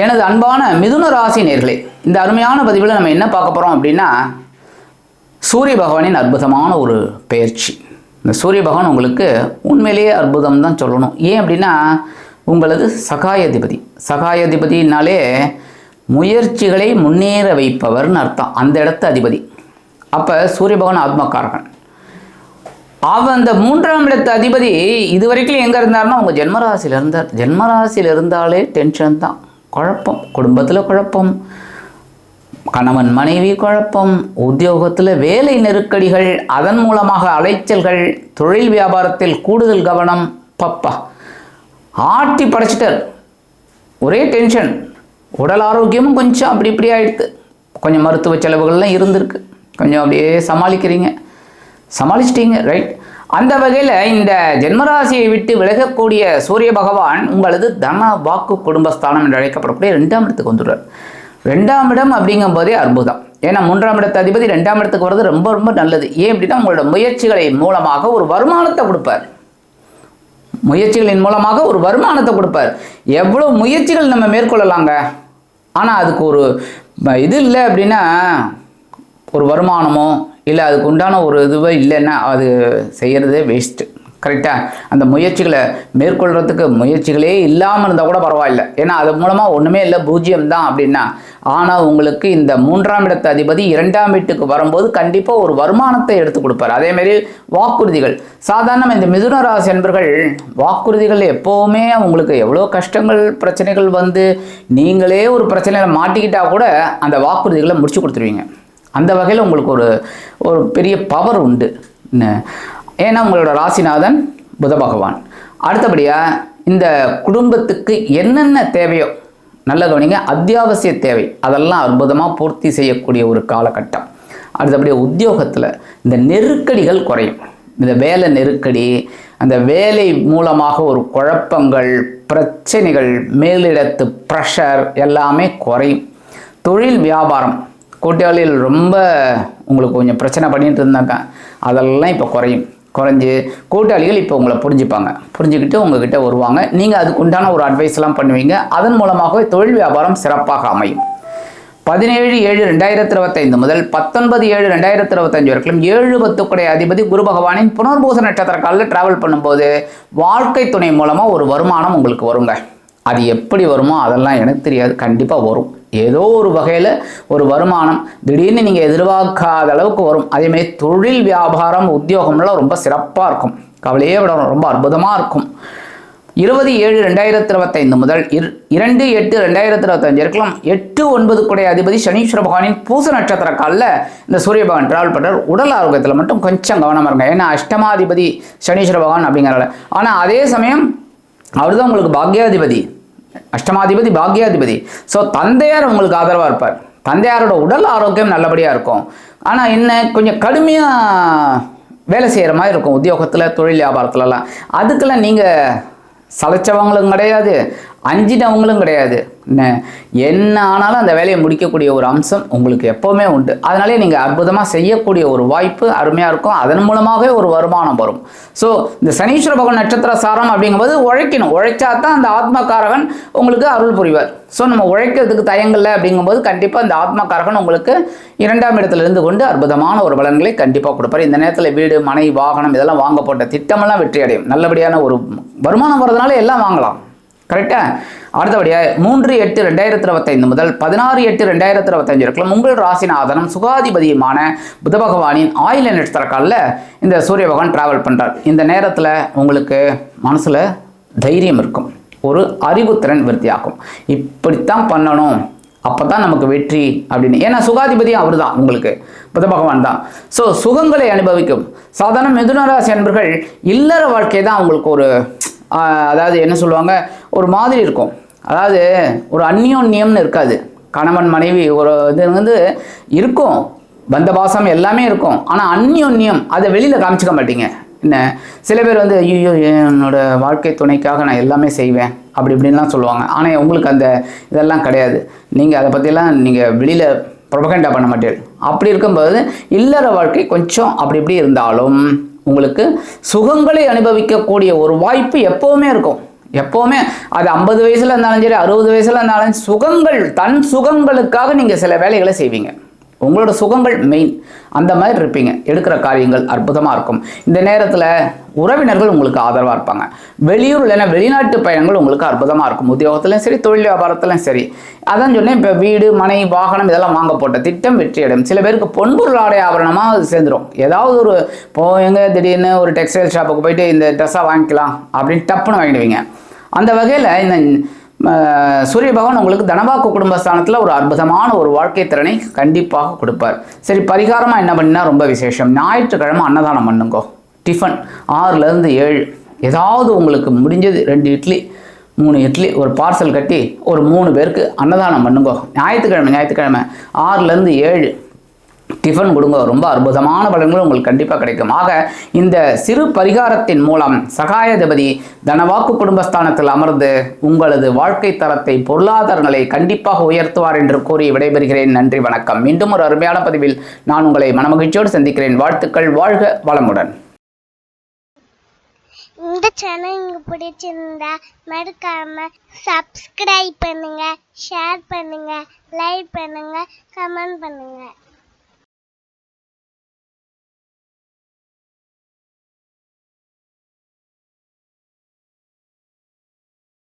எனது அன்பான மிதுன ராசி நேர்களே இந்த அருமையான பதிவில் நம்ம என்ன பார்க்க போகிறோம் அப்படின்னா சூரிய பகவானின் அற்புதமான ஒரு பயிற்சி. இந்த சூரிய பகவான் உங்களுக்கு உண்மையிலேயே அற்புதம் தான் சொல்லணும். ஏன் அப்படின்னா உங்களது சகாயாதிபதி. சகாயாதிபதினாலே முயற்சிகளை முன்னேற வைப்பவர்னு அர்த்தம். அந்த இடத்து அதிபதி. அப்போ சூரிய பகவான் ஆத்மக்காரகன். அவன் அந்த மூன்றாம் இடத்து அதிபதி இது வரைக்கும் எங்கே இருந்தார்னா உங்கள் ஜென்மராசியில் இருந்தார். ஜென்மராசியில் இருந்தாலே டென்ஷன் தான். குழப்பம். குடும்பத்தில் குழப்பம். கணவன் மனைவி குழப்பம். உத்தியோகத்தில் வேலை நெருக்கடிகள் அதன் மூலமாக அலைச்சல்கள் தொழில் வியாபாரத்தில் கூடுதல் கவனம். பப்பா. ஆட்டி படைச்சிட்டார். ஒரே டென்ஷன் உடல் ஆரோக்கியமும் கொஞ்சம் அப்படி இப்படி ஆயிடுது கொஞ்சம் மருத்துவ செலவுகள்லாம் இருந்திருக்கு. கொஞ்சம் அப்படியே சமாளிக்கிறீங்க. சமாளிச்சிட்டீங்க ரைட் அந்த வகையில் இந்த ஜென்மராசியை விட்டு விலகக்கூடிய சூரிய பகவான் உங்களது தன வாக்கு குடும்பஸ்தானம் என்று அழைக்கப்படக்கூடிய ரெண்டாம் இடத்துக்கு வந்துடுறார். ரெண்டாம் இடம் அப்படிங்கும் போதே அற்புதம். ஏன்னா மூன்றாம் இடத்து அதிபதி ரெண்டாம் இடத்துக்கு வர்றது ரொம்ப ரொம்ப நல்லது. ஏன் அப்படின்னா உங்களோட முயற்சிகளின் மூலமாக ஒரு வருமானத்தை கொடுப்பார். முயற்சிகளின் மூலமாக ஒரு வருமானத்தை கொடுப்பார். எவ்வளோ முயற்சிகள் நம்ம மேற்கொள்ளலாங்க? ஆனால் அதுக்கு ஒரு இது இல்லை அப்படின்னா ஒரு வருமானமோ இல்லை அதுக்கு உண்டான ஒரு இதுவே இல்லைன்னா அது செய்கிறதே வேஸ்ட்டு கரெக்டாக அந்த முயற்சிகளை மேற்கொள்கிறதுக்கு முயற்சிகளே இல்லாமல் இருந்தால் கூட பரவாயில்ல. ஏன்னா அது மூலமாக ஒன்றுமே இல்லை பூஜ்ஜியம் தான் அப்படின்னா. ஆனால் உங்களுக்கு இந்த மூன்றாம் இடத்து அதிபதி இரண்டாம் வீட்டுக்கு வரும்போது கண்டிப்பாக ஒரு வருமானத்தை எடுத்து கொடுப்பார். அதேமாரி வாக்குறுதிகள். சாதாரண இந்த மிதுன ராசி அன்பர்கள் வாக்குறுதிகள் எப்போவுமே உங்களுக்கு எவ்வளோ கஷ்டங்கள் பிரச்சனைகள் வந்து நீங்களே ஒரு பிரச்சனையில் மாட்டிக்கிட்டால் கூட அந்த வாக்குறுதிகளை முடிச்சு கொடுத்துருவீங்க. அந்த வகையில் உங்களுக்கு ஒரு ஒரு பெரிய பவர் உண்டு. ஏன்னா உங்களோட ராசிநாதன் புத பகவான். அடுத்தபடியாக இந்த குடும்பத்துக்கு என்னென்ன தேவையோ நல்ல கவனிங்க அத்தியாவசிய தேவை அதெல்லாம் அற்புதமாக பூர்த்தி செய்யக்கூடிய ஒரு காலகட்டம். அடுத்தபடியாக உத்தியோகத்தில் இந்த நெருக்கடிகள் குறையும். இந்த வேலை நெருக்கடி அந்த வேலை மூலமாக ஒரு குழப்பங்கள் பிரச்சனைகள் மேலிடத்து ப்ரெஷர் எல்லாமே குறையும். தொழில் வியாபாரம் கூட்டாளிகள் ரொம்ப உங்களுக்கு கொஞ்சம் பிரச்சனை பண்ணிட்டு இருந்தாங்க. அதெல்லாம் இப்போ குறையும். குறைஞ்சி கூட்டாளிகள் இப்போ உங்களை புரிஞ்சுப்பாங்க. புரிஞ்சுக்கிட்டு உங்ககிட்ட வருவாங்க. நீங்கள் அதுக்கு உண்டான ஒரு அட்வைஸ்லாம் பண்ணுவீங்க. அதன் மூலமாகவே தொழில் வியாபாரம் சிறப்பாக அமையும். பதினேழு ஏழு ரெண்டாயிரத்தி இருபத்தைந்து முதல் பத்தொன்பது ஏழு ரெண்டாயிரத்தி இருபத்தஞ்சு வரைக்கும் ஏழு பத்துக்குடைய அதிபதி குரு பகவானின் புனர்பூச நட்சத்திர காலில் டிராவல் பண்ணும்போது வாழ்க்கை துணை மூலமாக ஒரு வருமானம் உங்களுக்கு வருங்க. அது எப்படி வருமோ அதெல்லாம் எனக்கு தெரியாது. கண்டிப்பாக வரும். ஏதோ ஒரு வகையில் ஒரு வருமானம் திடீர்னு நீங்கள் எதிர்பார்க்காத அளவுக்கு வரும். அதேமாதிரி தொழில் வியாபாரம் உத்தியோகம்லாம் ரொம்ப சிறப்பாக இருக்கும். கவலையே விடணும் ரொம்ப அற்புதமாக இருக்கும். இருபது ஏழு ரெண்டாயிரத்தி இருபத்தைந்து முதல் இர் இரண்டு எட்டு ரெண்டாயிரத்தி இருபத்தஞ்சு இருக்கலாம் எட்டு ஒன்பது குடைய அதிபதி சனீஸ்வர பகவானின் பூச நட்சத்திர காலில் இந்த சூரிய பகவான் டிராவல் பண்ணுறார் உடல் ஆரோக்கியத்தில் மட்டும் கொஞ்சம் கவனமாக இருங்க. ஏன்னா அஷ்டமாதிபதி சனீஸ்வர பகவான் அப்படிங்கிறனால. ஆனால் அதே சமயம் அவர் தான் உங்களுக்கு பாக்யாதிபதி. அஷ்டமாதிபதி பாக்யாதிபதி. ஸோ தந்தையார் உங்களுக்கு ஆதரவாக இருப்பார். தந்தையாரோட உடல் ஆரோக்கியம் நல்லபடியாக இருக்கும். ஆனால் என்ன கொஞ்சம் கடுமையாக வேலை செய்கிற மாதிரி இருக்கும். உத்தியோகத்தில் தொழில் வியாபாரத்துலலாம். அதுக்கெல்லாம் நீங்கள் சளைச்சவங்களும் கிடையாது. அஞ்சினவங்களும் கிடையாது. என்ன என்ன ஆனாலும் அந்த வேலையை முடிக்கக்கூடிய ஒரு அம்சம் உங்களுக்கு எப்போவுமே உண்டு. அதனாலே நீங்கள் அற்புதமாக செய்யக்கூடிய ஒரு வாய்ப்பு அருமையாக இருக்கும். அதன் மூலமாகவே ஒரு வருமானம் வரும். ஸோ இந்த சனீஸ்வர பகவான் நட்சத்திர சாரம் அப்படிங்கும்போது உழைக்கணும். உழைச்சா தான் அந்த ஆத்மகாரகன் உங்களுக்கு அருள் புரிவார். ஸோ நம்ம உழைக்கிறதுக்கு தயங்கல அப்படிங்கும்போது கண்டிப்பாக இந்த ஆத்மகாரகன் உங்களுக்கு இரண்டாம் இடத்துல இருந்து கொண்டு அற்புதமான ஒரு பலன்களை கண்டிப்பாக கொடுப்பார். இந்த நேரத்தில் வீடு மனை வாகனம் இதெல்லாம் வாங்க போட்ட திட்டமெல்லாம் வெற்றி அடையும் நல்லபடியான ஒரு வருமானம் வர்றதுனால எல்லாம் வாங்கலாம். கரெக்டா அடுத்தபடியாக மூன்று எட்டு ரெண்டாயிரத்தி இருபத்தைந்து முதல் பதினாறு எட்டு ரெண்டாயிரத்தி இருபத்தஞ்சு வரைக்கும் உங்கள் ராசிநாதனம் சுகாதிபதியுமான புத பகவானின் ஆயில் நட்சத்திர காலில் இந்த சூரிய பகவான் டிராவல் பண்ணுறார் இந்த நேரத்தில் உங்களுக்கு மனசில் தைரியம் இருக்கும். ஒரு அறிவுத்திறன் விருத்தியாகும். இப்படித்தான் பண்ணணும். அப்போ தான் நமக்கு வெற்றி அப்படின்னு. ஏன்னா சுகாதிபதியும் அவர் தான் உங்களுக்கு. புத பகவான் தான். ஸோ சுகங்களை அனுபவிக்கும். சாதாரண மிதுன ராசி அன்பர்கள் இல்லற வாழ்க்கை தான் உங்களுக்கு ஒரு அதாவது என்ன சொல்லுவாங்க ஒரு மாதிரி இருக்கும். அதாவது ஒரு அந்யோன்யம்னு இருக்காது. கணவன் மனைவி ஒரு இது வந்து இருக்கும். பந்த பாசம் எல்லாமே இருக்கும். ஆனால் அந்யோன்யம் அதை வெளியில் காமிச்சிக்க மாட்டீங்க. என்ன? சில பேர் வந்து ஐயோ என்னோட வாழ்க்கை துணைக்காக நான் எல்லாமே செய்வேன். அப்படி இப்படின்லாம் சொல்லுவாங்க. ஆனால் உங்களுக்கு அந்த இதெல்லாம் கிடையாது. நீங்கள் அதை பற்றிலாம் நீங்கள் வெளியில் ப்ரொபகண்டா பண்ண மாட்டீர்கள். அப்படி இருக்கும்போது இல்லற வாழ்க்கை கொஞ்சம் அப்படி இப்படி இருந்தாலும் உங்களுக்கு சுகங்களை அனுபவிக்கக்கூடிய ஒரு வாய்ப்பு எப்போவுமே இருக்கும். எப்போவுமே அது ஐம்பது வயசில் இருந்தாலும் சரி அறுபது வயசில் இருந்தாலும் சுகங்கள் தன் சுகங்களுக்காக நீங்கள் சில வேலைகளை செய்வீங்க. உங்களோட சுகங்கள் மெயின் அந்த மாதிரி இருப்பீங்க. எடுக்கிற காரியங்கள் அற்புதமாக இருக்கும். இந்த நேரத்தில் உறவினர்கள் உங்களுக்கு ஆதரவாக இருப்பாங்க. வெளியூர் இல்லைன்னா வெளிநாட்டு பயணங்கள் உங்களுக்கு அற்புதமாக இருக்கும். உத்தியோகத்துலையும் சரி தொழில் வியாபாரத்துலையும் சரி. அதான் சொன்னேன் இப்போ வீடு மனை வாகனம் இதெல்லாம் வாங்க போட்ட திட்டம் வெற்றியடையும் சில பேருக்கு பொன்பொருள் ஆடை ஆபரணமாக அது சேர்ந்துடும் ஏதாவது ஒரு இப்போ எங்கே திடீர்னு ஒரு டெக்ஸ்டைல் ஷாப்புக்கு போயிட்டு இந்த ட்ரெஸ்ஸாக வாங்கிக்கலாம் அப்படின்னு டப்புன்னு வாங்கிடுவீங்க. அந்த வகையில் இந்த சூரிய பகவான் உங்களுக்கு தனவாக்கு குடும்பஸ்தானத்தில் ஒரு அற்புதமான ஒரு வாழ்க்கை திறனை கண்டிப்பாக கொடுப்பார். சரி பரிகாரமாக என்ன பண்ணினா ரொம்ப விசேஷம். ஞாயிற்றுக்கிழமை அன்னதானம் பண்ணுங்கோ. டிஃபன். ஆறுலேருந்து ஏழு. ஏதாவது உங்களுக்கு முடிஞ்சது ரெண்டு இட்லி மூணு இட்லி ஒரு பார்சல் கட்டி ஒரு மூணு பேருக்கு அன்னதானம் பண்ணுங்கோ. ஞாயிற்றுக்கிழமை ஞாயிற்றுக்கிழமை. ஆறுலேருந்து ஏழு. டிஃபன் கொடுங்க ரொம்ப அற்புதமான பலன்கள் உங்களுக்கு கண்டிப்பாக கிடைக்கும். ஆக இந்த சிறு பரிகாரத்தின் மூலம் சகாயதிபதி தனவாக்கு குடும்பஸ்தானத்தில் அமர்ந்து உங்களது வாழ்க்கை தரத்தை பொருளாதாரங்களை கண்டிப்பாக உயர்த்துவார் என்று கூறி விடைபெறுகிறேன். நன்றி வணக்கம். மீண்டும் ஒரு அருமையான பதிவில் நான் உங்களை மனமகிழ்ச்சியோடு சந்திக்கிறேன். வாழ்த்துக்கள் வாழ்க வளமுடன். இந்த சேனல் உங்களுக்கு பிடிச்சிருந்தா மறக்காம சப்ஸ்கிரைப் பண்ணுங்க ஷேர் பண்ணுங்க லைக் பண்ணுங்க கமெண்ட் பண்ணுங்க.